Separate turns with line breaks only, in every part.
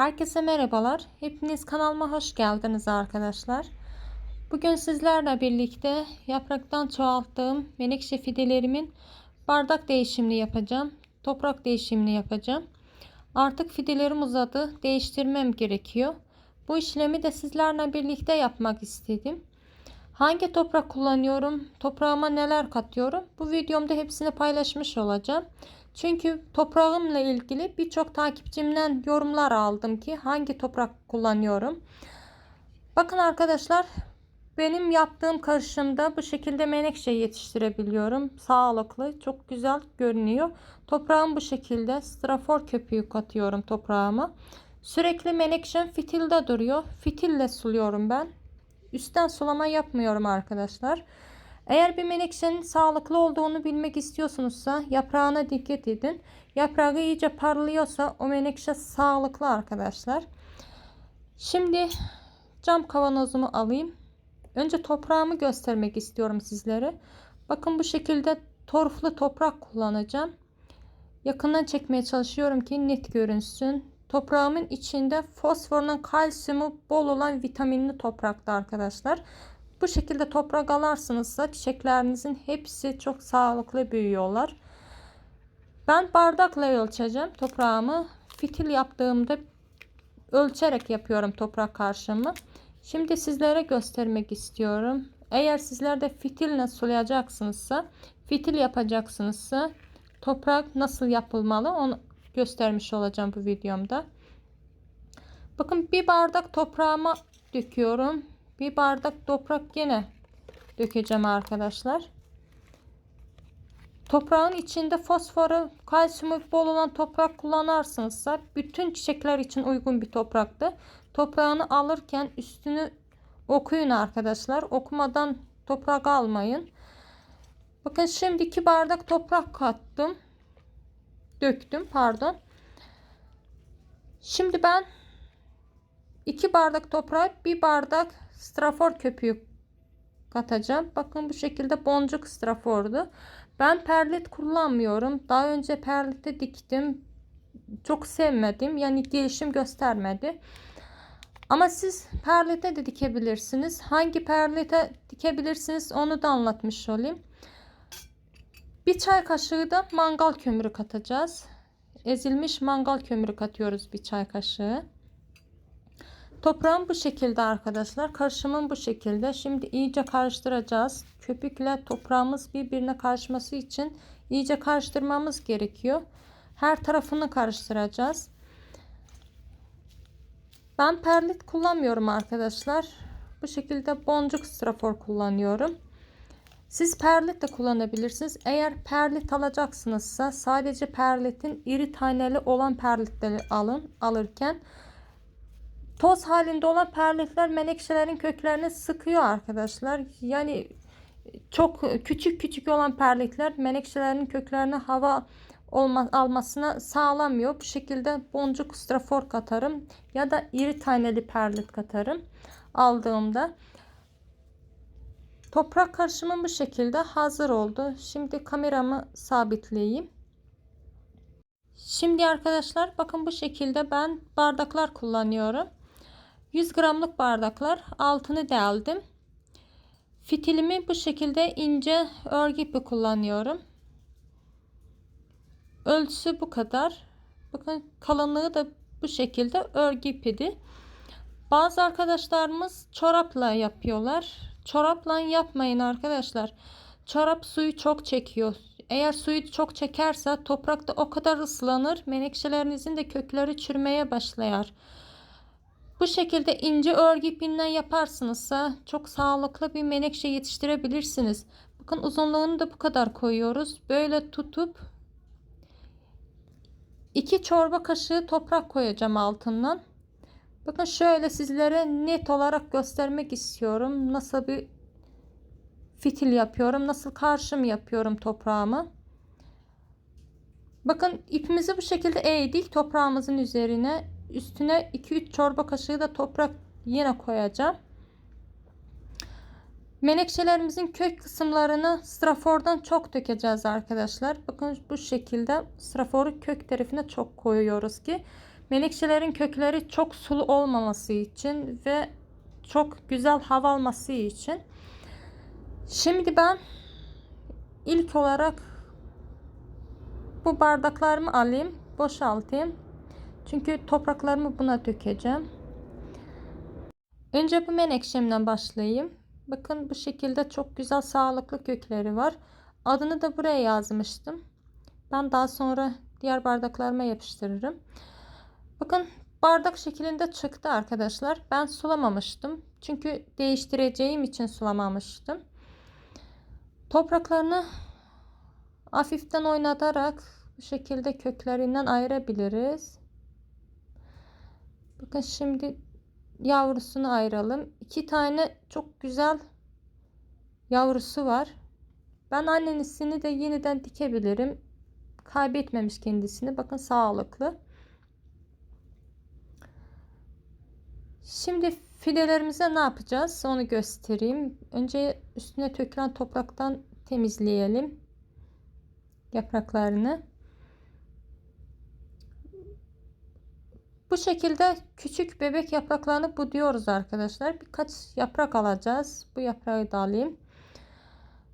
Herkese merhabalar. Hepiniz kanalıma hoş geldiniz arkadaşlar. Bugün sizlerle birlikte yapraktan çoğalttığım menekşe fidelerimin bardak değişimini yapacağım. Toprak değişimini yapacağım. Artık fidelerim uzadı. Değiştirmem gerekiyor. Bu işlemi de sizlerle birlikte yapmak istedim. Hangi toprak kullanıyorum? Toprağıma neler katıyorum? Bu videomda hepsini paylaşmış olacağım. Çünkü toprağımla ilgili birçok takipçimden yorumlar aldım ki hangi toprak kullanıyorum. Bakın arkadaşlar benim yaptığım karışımda bu şekilde menekşe yetiştirebiliyorum. Sağlıklı, çok güzel görünüyor. Toprağım bu şekilde. Strafor köpüğü katıyorum toprağıma. Sürekli menekşem fitilde duruyor. Fitille suluyorum ben. Üstten sulama yapmıyorum arkadaşlar. Eğer bir menekşenin sağlıklı olduğunu bilmek istiyorsunuzsa yaprağına dikkat edin. Yaprağı iyice parlıyorsa o menekşe sağlıklı arkadaşlar. Şimdi cam kavanozumu alayım. Önce toprağımı göstermek istiyorum sizlere. Bakın bu şekilde torflu toprak kullanacağım. Yakından çekmeye çalışıyorum ki net görünsün. Toprağımın içinde fosforla kalsiyumu bol olan vitaminli toprakta arkadaşlar. Bu şekilde toprak alarsınızsa çiçeklerinizin hepsi çok sağlıklı büyüyorlar. Ben bardakla ölçeceğim toprağımı. Fitil yaptığımda ölçerek yapıyorum toprak karşımı. Şimdi sizlere göstermek istiyorum. Eğer sizler de fitille sulayacaksınızsa, fitil yapacaksınızsa toprak nasıl yapılmalı onu göstermiş olacağım bu videomda. Bakın bir bardak toprağıma döküyorum. Bir bardak toprak yine dökeceğim arkadaşlar. Toprağın içinde fosforu, kalsiyumu bol olan toprak kullanırsınızsa bütün çiçekler için uygun bir topraktı. Toprağını alırken üstünü okuyun arkadaşlar. Okumadan toprak almayın. Bakın şimdi iki bardak toprak kattım. Döktüm pardon. Şimdi ben iki bardak toprağa bir bardak strafor köpüğü katacağım. Bakın bu şekilde boncuk strafordu. Ben perlit kullanmıyorum. Daha önce perlite diktim. Çok sevmedim. Yani gelişim göstermedi. Ama siz perlite de dikebilirsiniz. Hangi perlite dikebilirsiniz onu da anlatmış olayım. Bir çay kaşığı da mangal kömürü katacağız. Ezilmiş mangal kömürü katıyoruz bir çay kaşığı. Toprağım bu şekilde arkadaşlar. Karışımım bu şekilde. Şimdi iyice karıştıracağız. Köpükle toprağımız birbirine karışması için iyice karıştırmamız gerekiyor. Her tarafını karıştıracağız. Ben perlit kullanmıyorum arkadaşlar. Bu şekilde boncuk strafor kullanıyorum. Siz perlit de kullanabilirsiniz. Eğer perlit alacaksınızsa sadece perlitin iri taneli olan perlitleri alın alırken Toz halinde olan perletler menekşelerin köklerini sıkıyor arkadaşlar. Yani çok küçük küçük olan perletler menekşelerin köklerine hava olma, almasına sağlamıyor. Bu şekilde boncuk strafor katarım ya da iri taneli perlit katarım aldığımda. Toprak karışımım bu şekilde hazır oldu. Şimdi kameramı sabitleyeyim. Şimdi arkadaşlar bakın bu şekilde ben bardaklar kullanıyorum. 100 gramlık bardaklar altını deldim. Fitilimi bu şekilde ince örgü ipi kullanıyorum. Ölçüsü bu kadar. Bakın kalınlığı da bu şekilde örgü ipidi. Bazı arkadaşlarımız çorapla yapıyorlar. Çorapla yapmayın arkadaşlar. Çorap suyu çok çekiyor. Eğer suyu çok çekerse toprakta o kadar ıslanır. Menekşelerinizin de kökleri çürümeye başlar. Bu şekilde ince örgü ipinden yaparsınızsa çok sağlıklı bir menekşe yetiştirebilirsiniz. Bakın uzunluğunu da bu kadar koyuyoruz. Böyle tutup 2 çorba kaşığı toprak koyacağım altından. Bakın şöyle sizlere net olarak göstermek istiyorum. Nasıl bir fitil yapıyorum. Nasıl karşım yapıyorum toprağımı. Bakın ipimizi bu şekilde eğdik toprağımızın üzerine üstüne 2-3 çorba kaşığı da toprak yine koyacağım. Menekşelerimizin kök kısımlarını strafordan çok dökeceğiz arkadaşlar. Bakın bu şekilde straforu kök tarafına çok koyuyoruz ki Menekşelerin kökleri çok sulu olmaması için ve çok güzel hava alması için. Şimdi ben ilk olarak bu bardaklarımı alayım, boşaltayım. Çünkü topraklarımı buna dökeceğim. Önce bu menekşemden başlayayım. Bakın bu şekilde çok güzel sağlıklı kökleri var. Adını da buraya yazmıştım. Ben daha sonra diğer bardaklarıma yapıştırırım. Bakın bardak şeklinde çıktı arkadaşlar. Ben sulamamıştım. Çünkü değiştireceğim için sulamamıştım. Topraklarını hafiften oynatarak bu şekilde köklerinden ayırabiliriz. Bakın şimdi yavrusunu ayıralım. İki tane çok güzel yavrusu var. Ben annenisini de yeniden dikebilirim. Kaybetmemiş kendisini. Bakın sağlıklı. Şimdi fidelerimize ne yapacağız? Onu göstereyim. Önce üstüne tökülen topraktan temizleyelim yapraklarını. Bu şekilde küçük bebek yapraklarını buduyoruz arkadaşlar. Birkaç yaprak alacağız. Bu yaprağı da alayım.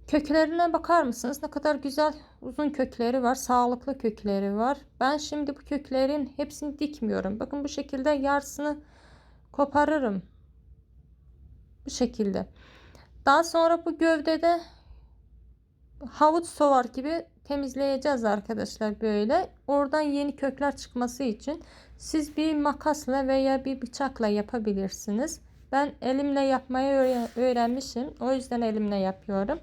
Köklerine bakar mısınız? Ne kadar güzel uzun kökleri var. Sağlıklı kökleri var. Ben şimdi bu köklerin hepsini dikmiyorum. Bakın bu şekilde yarısını koparırım. Bu şekilde. Daha sonra bu gövdede havuç sovar gibi temizleyeceğiz arkadaşlar böyle. Oradan yeni kökler çıkması için siz bir makasla veya bir bıçakla yapabilirsiniz. Ben elimle yapmayı öğrenmişim. O yüzden elimle yapıyorum.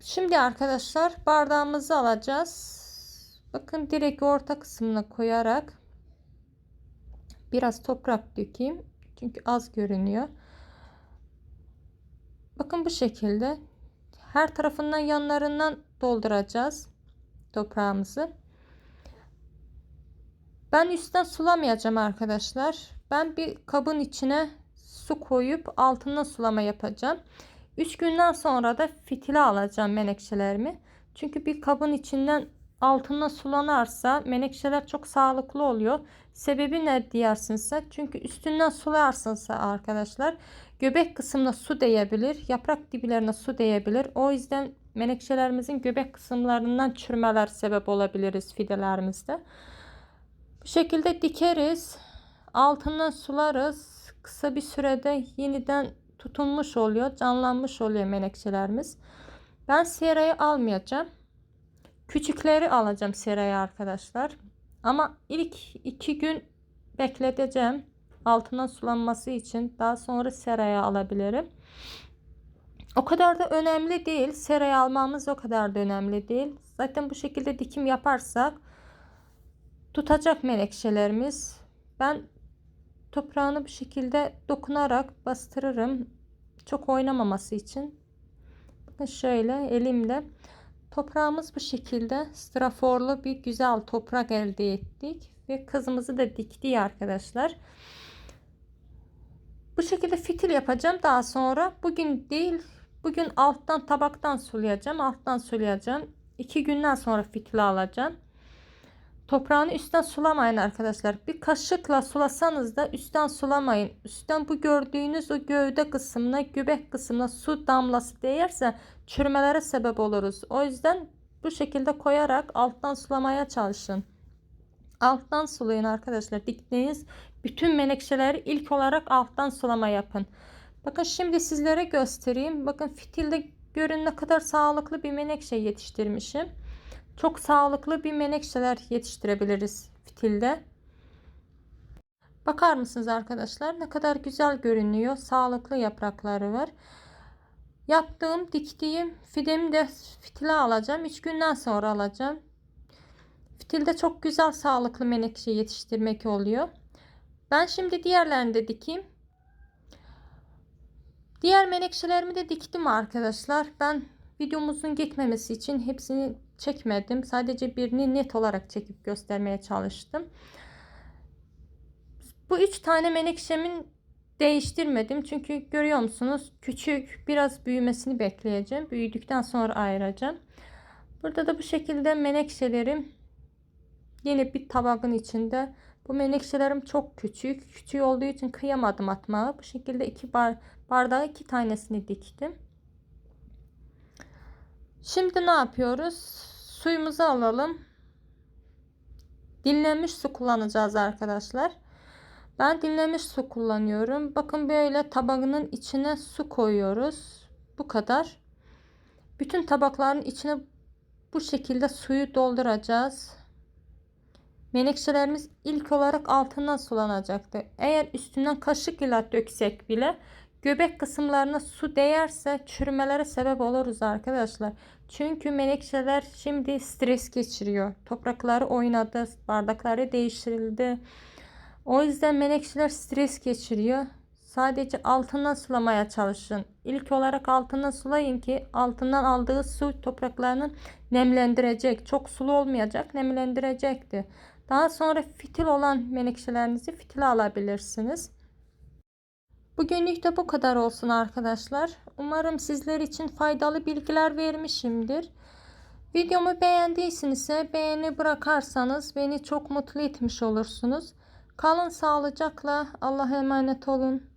Şimdi arkadaşlar bardağımızı alacağız. Bakın direkt orta kısmına koyarak biraz toprak dökeyim. Çünkü az görünüyor. Bakın bu şekilde her tarafından yanlarından dolduracağız toprağımızı. Ben üstten sulamayacağım arkadaşlar. Ben bir kabın içine su koyup altından sulama yapacağım. 3 günden sonra da fitili alacağım menekşelerimi. Çünkü bir kabın içinden altından sulanarsa menekşeler çok sağlıklı oluyor. Sebebi ne diyersinse çünkü üstünden sularsınsa arkadaşlar göbek kısmına su değebilir. Yaprak diplerine su değebilir. O yüzden menekşelerimizin göbek kısımlarından çürümeler sebep olabiliriz fidelerimizde. Bu şekilde dikeriz. Altından sularız. Kısa bir sürede yeniden tutunmuş oluyor. Canlanmış oluyor menekşelerimiz. Ben serayı almayacağım. Küçükleri alacağım seraya arkadaşlar. Ama ilk iki gün bekleteceğim. Altından sulanması için. Daha sonra seraya alabilirim. O kadar da önemli değil. Seraya almamız o kadar da önemli değil. Zaten bu şekilde dikim yaparsak tutacak menekşelerimiz. Ben toprağını bu şekilde dokunarak bastırırım. Çok oynamaması için. Bakın şöyle elimle toprağımız bu şekilde straforlu bir güzel toprak elde ettik ve kızımızı da dikti arkadaşlar. Bu şekilde fitil yapacağım daha sonra. Bugün değil bugün alttan tabaktan sulayacağım. Alttan sulayacağım. İki günden sonra fitil alacağım. Toprağını üstten sulamayın arkadaşlar. Bir kaşıkla sulasanız da üstten sulamayın. Üstten bu gördüğünüz o gövde kısmına, göbek kısmına su damlası değerse çürümelere sebep oluruz. O yüzden bu şekilde koyarak alttan sulamaya çalışın. Alttan sulayın arkadaşlar. Diktiğiniz bütün menekşeleri ilk olarak alttan sulama yapın. Bakın şimdi sizlere göstereyim. Bakın fitilde görün ne kadar sağlıklı bir menekşe yetiştirmişim. Çok sağlıklı bir menekşeler yetiştirebiliriz fitilde. Bakar mısınız arkadaşlar? Ne kadar güzel görünüyor. Sağlıklı yaprakları var. Yaptığım, diktiğim fidemi de fitile alacağım. 3 günden sonra alacağım. Fitilde çok güzel sağlıklı menekşe yetiştirmek oluyor. Ben şimdi diğerlerini de dikeyim. Diğer menekşelerimi de diktim arkadaşlar. Ben videomuzun gitmemesi için hepsini çekmedim. Sadece birini net olarak çekip göstermeye çalıştım. Bu üç tane menekşemin değiştirmedim. Çünkü görüyor musunuz? Küçük biraz büyümesini bekleyeceğim. Büyüdükten sonra ayıracağım. Burada da bu şekilde menekşelerim Yeni bir tabağın içinde. Bu menekşelerim çok küçük. Küçük olduğu için kıyamadım atmaya. Bu şekilde iki bar bardağa iki tanesini diktim. Şimdi ne yapıyoruz? Suyumuzu alalım. Dinlenmiş su kullanacağız arkadaşlar. Ben dinlenmiş su kullanıyorum. Bakın böyle tabağının içine su koyuyoruz. Bu kadar. Bütün tabakların içine bu şekilde suyu dolduracağız. Menekşelerimiz ilk olarak altından sulanacaktı. Eğer üstünden kaşık ile döksek bile göbek kısımlarına su değerse çürümelere sebep oluruz arkadaşlar. Çünkü menekşeler şimdi stres geçiriyor. Toprakları oynadı, bardakları değiştirildi. O yüzden menekşeler stres geçiriyor. Sadece altından sulamaya çalışın. İlk olarak altından sulayın ki altından aldığı su topraklarını nemlendirecek. Çok sulu olmayacak, nemlendirecekti. Daha sonra fitil olan menekşelerinizi fitile alabilirsiniz. Bugünlük de bu kadar olsun arkadaşlar. Umarım sizler için faydalı bilgiler vermişimdir. Videomu beğendiyseniz beğeni bırakarsanız beni çok mutlu etmiş olursunuz. Kalın sağlıcakla. Allah'a emanet olun.